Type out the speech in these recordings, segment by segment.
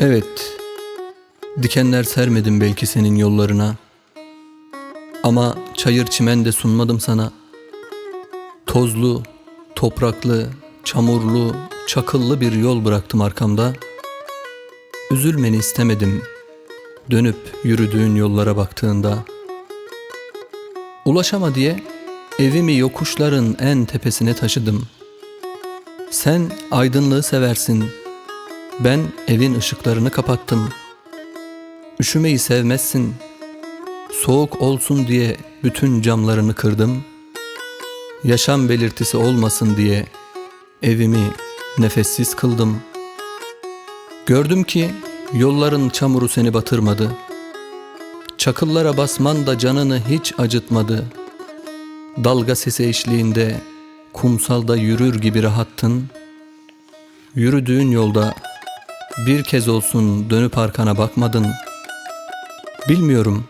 Evet, dikenler sermedim belki senin yollarına. Ama çayır çimen de sunmadım sana. Tozlu, topraklı, çamurlu, çakıllı bir yol bıraktım arkamda. Üzülmeni istemedim. Dönüp yürüdüğün yollara baktığında. Ulaşama diye evimi yokuşların en tepesine taşıdım. Sen aydınlığı seversin. Ben evin ışıklarını kapattım. Üşümeyi sevmezsin. Soğuk olsun diye bütün camlarını kırdım. Yaşam belirtisi olmasın diye evimi nefessiz kıldım. Gördüm ki yolların çamuru seni batırmadı. Çakıllara basman da canını hiç acıtmadı. Dalga sesi eşliğinde kumsalda yürür gibi rahattın. Yürüdüğün yolda bir kez olsun dönüp arkana bakmadın. Bilmiyorum.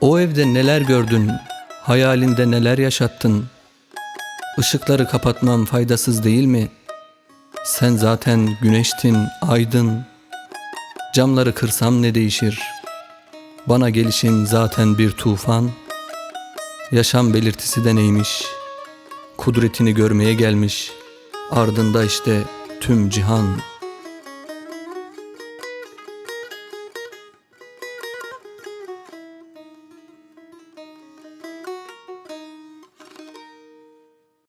O evde neler gördün, hayalinde neler yaşattın. Işıkları kapatmam faydasız değil mi? Sen zaten güneştin, aydın. Camları kırsam ne değişir? Bana gelişin zaten bir tufan. Yaşam belirtisi de neymiş? Kudretini görmeye gelmiş. Ardında işte tüm cihan.''